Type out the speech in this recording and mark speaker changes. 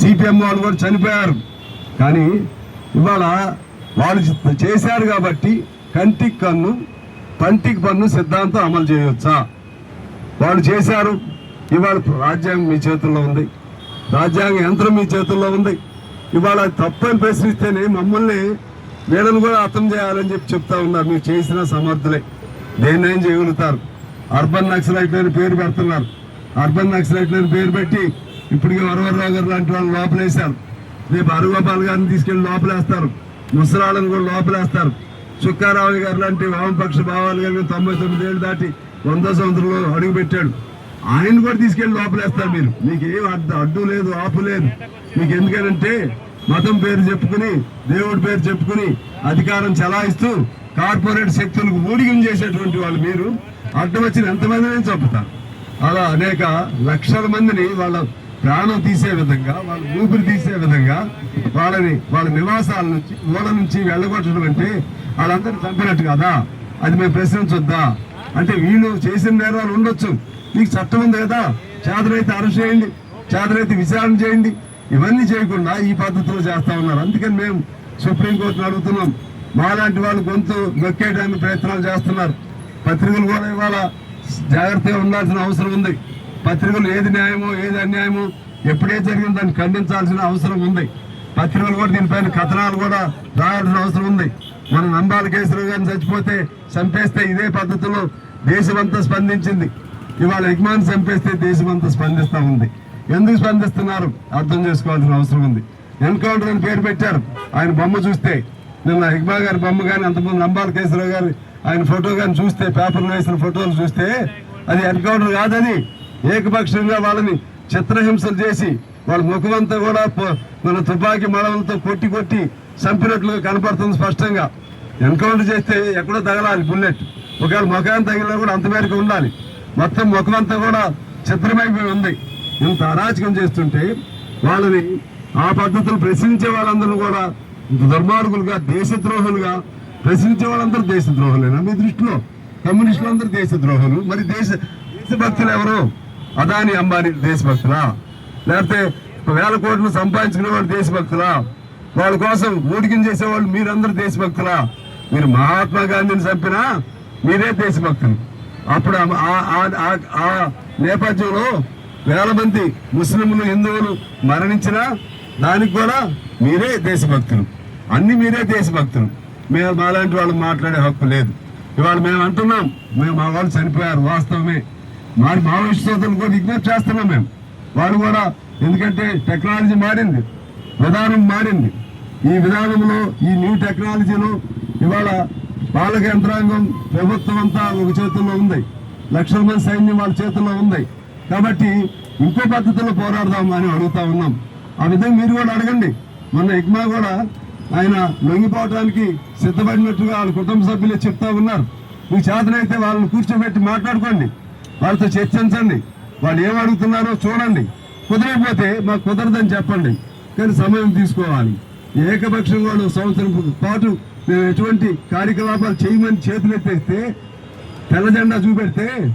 Speaker 1: CPM వాళ్ళు కూడా చనిపోయారు. కానీ ఇవాళ వాళ్ళు చేశారు కాబట్టి కంటికి కన్ను పంటికి పన్ను సిద్ధాంతం అమలు చేయవచ్చా వాళ్ళు చేశారు. ఇవాళ రాజ్యాంగం మీ చేతుల్లో ఉంది. రాజ్యాంగ యంత్రం మీ చేతుల్లో ఉంది. ఇవాళ తప్పని ప్రశ్నిస్తేనే మమ్మల్ని వీళ్ళని కూడా అర్థం చేయాలని చెప్పి చెప్తా ఉన్నారు. మీరు చేసిన సమర్థులే. దేన్నైనా చేయగలుగుతారు. అర్బన్ నక్సలైట్లని పేరు పెడుతున్నారు. అర్బన్ నక్సలైట్లని పేరు పెట్టి ఇప్పటికే వరవరరావు గారు లాంటి వాళ్ళు లోపలేశారు. రేపు అరుగోపాల్ గారిని తీసుకెళ్ళి లోపలేస్తారు. ముసలాళ్ళని కూడా లోపలేస్తారు. చుక్కారావు గారు లాంటి వామపక్ష భావాలు గారు తొంభై తొమ్మిది ఏళ్ళు దాటి వంద సంవత్సరంలో అడుగుపెట్టాడు. ఆయన కూడా తీసుకెళ్ళి లోపలేస్తారు మీరు. మీకు ఏం అడ్డు అడ్డు లేదు ఆపు లేదు. మీకు ఎందుకంటే మతం పేరు చెప్పుకుని దేవుడి పేరు చెప్పుకుని అధికారం చలాయిస్తూ కార్పొరేట్ శక్తులకు ఊడిగం చేసేటువంటి వాళ్ళు మీరు. అడ్డం వచ్చిన ఎంతమందిని చంపుతారు. అలా అనేక లక్షల మందిని వాళ్ళ ప్రాణం తీసే విధంగా వాళ్ళ ఊపిరి తీసే విధంగా వాళ్ళని వాళ్ళ నివాసాల నుంచి ఓడ నుంచి వెళ్ళగొట్టడం అంటే వాళ్ళందరినీ చంపినట్టు కదా? అది మేము ప్రశ్నించొద్దా? అంటే వీళ్ళు చేసిన నేరాలు ఉండొచ్చు. మీకు చట్టం ఉంది కదా? చేతనైతే అరెస్ట్ చేయండి. చేతనైతే విచారణ చేయండి. ఇవన్నీ చేయకుండా ఈ పద్ధతిలో చేస్తా ఉన్నారు. అందుకని మేము సుప్రీంకోర్టును అడుగుతున్నాం. మాలాంటి వాళ్ళు గొంతు నొక్కేయడానికి ప్రయత్నాలు చేస్తున్నారు. పత్రికలు కూడా ఇవాళ జాగ్రత్తగా ఉండాల్సిన అవసరం ఉంది. పత్రికలు ఏది న్యాయమో ఏది అన్యాయమో ఎప్పుడే జరిగిందో దాన్ని ఖండించాల్సిన అవసరం ఉంది. పత్రికలు కూడా దీనిపైన కథనాలు కూడా రాయాల్సిన అవసరం ఉంది. మన నంబాల కేసులో కానీ చచ్చిపోతే చంపేస్తే ఇదే పద్ధతిలో దేశమంతా స్పందించింది. ఇవాళ యజమాని చంపేస్తే దేశమంతా స్పందిస్తూ ఉంది. ఎందుకు స్పందిస్తున్నారు? అర్థం చేసుకోవాల్సిన అవసరం ఉంది. ఎన్కౌంటర్ అని పేరు పెట్టారు. ఆయన బొమ్మ చూస్తే నిన్న ఇక్బా గారి బొమ్మ కానీ అంతకుముందు నంబాల కేసులో గారి ఆయన ఫోటో కానీ చూస్తే పేపర్లో వేసిన ఫోటోలు చూస్తే అది ఎన్కౌంటర్ కాదని ఏకపక్షంగా వాళ్ళని చిత్రహింసలు చేసి వాళ్ళ ముఖమంతా కూడా మన తుపాకీ మడవలతో కొట్టి కొట్టి చంపినట్లుగా కనపడుతుంది స్పష్టంగా. ఎన్కౌంటర్ చేస్తే ఎక్కడో తగలాలి బుల్లెట్. ఒకవేళ ముఖాన్ని తగిలినా కూడా అంత మేరకు ఉండాలి. మొత్తం ముఖమంతా కూడా చిత్రమైపోయి ఉంది. ఇంత అరాచకం చేస్తుంటే వాళ్ళని ఆ పద్ధతులు ప్రశ్నించే వాళ్ళందరూ కూడా దుర్మార్గులుగా దేశద్రోహులుగా ప్రశ్నించే వాళ్ళందరూ దేశద్రోహులేనా మీ దృష్టిలో? కమ్యూనిస్టులు అందరూ దేశద్రోహులు. మరి దేశ దేశభక్తులు ఎవరు? అదాని అంబానీ దేశభక్తులా? లేకపోతే వేల కోట్లు సంపాదించుకునే వాళ్ళు దేశభక్తులా? వాళ్ళ కోసం ఊడికిం చేసేవాళ్ళు మీరందరూ దేశభక్తులా? మీరు మహాత్మా గాంధీని చంపినా మీరే దేశభక్తులు. అప్పుడు ఆ- ఆ- ఆ నేపథ్యంలో వేల మంది ముస్లింలు హిందువులు మరణించినా దానికి కూడా మీరే దేశభక్తులు. అన్ని మీరే దేశభక్తులు. మేము మాలాంటి వాళ్ళు మాట్లాడే హక్కు లేదు. ఇవాళ మేము అంటున్నాం మేము మా వాళ్ళు చనిపోయారు వాస్తవమే. వారి మావోయిస్ట్ కూడా విజ్ఞప్తి చేస్తున్నాం మేము. వాళ్ళు కూడా ఎందుకంటే టెక్నాలజీ మారింది. విధానం మారింది. ఈ విధానంలో ఈ న్యూ టెక్నాలజీలో ఇవాళ పాలక యంత్రాంగం ప్రభుత్వం అంతా ఒక చేతుల్లో ఉంది. లక్షల మంది సైన్యం వాళ్ళ చేతుల్లో ఉంది. కాబట్టి ఇంకో పద్ధతిలో పోరాడదాం అని అడుగుతా ఉన్నాం. ఆ విధంగా మీరు కూడా అడగండి. మొన్న ఇగ్మా కూడా ఆయన లొంగిపోవడానికి సిద్ధపడినట్టుగా వాళ్ళ కుటుంబ సభ్యులే చెప్తా ఉన్నారు. మీకు చేతనైతే వాళ్ళని కూర్చోబెట్టి మాట్లాడుకోండి. వాళ్ళతో చర్చించండి. వాళ్ళు ఏం అడుగుతున్నారో చూడండి. కుదరకపోతే మాకు కుదరదని చెప్పండి. కానీ సమయం తీసుకోవాలి. ఏకపక్షంగా సంవత్సరం పాటు మేము ఎటువంటి కార్యకలాపాలు చేయమని చేతులెత్తేస్తే తెల్ల జెండా చూపెడితే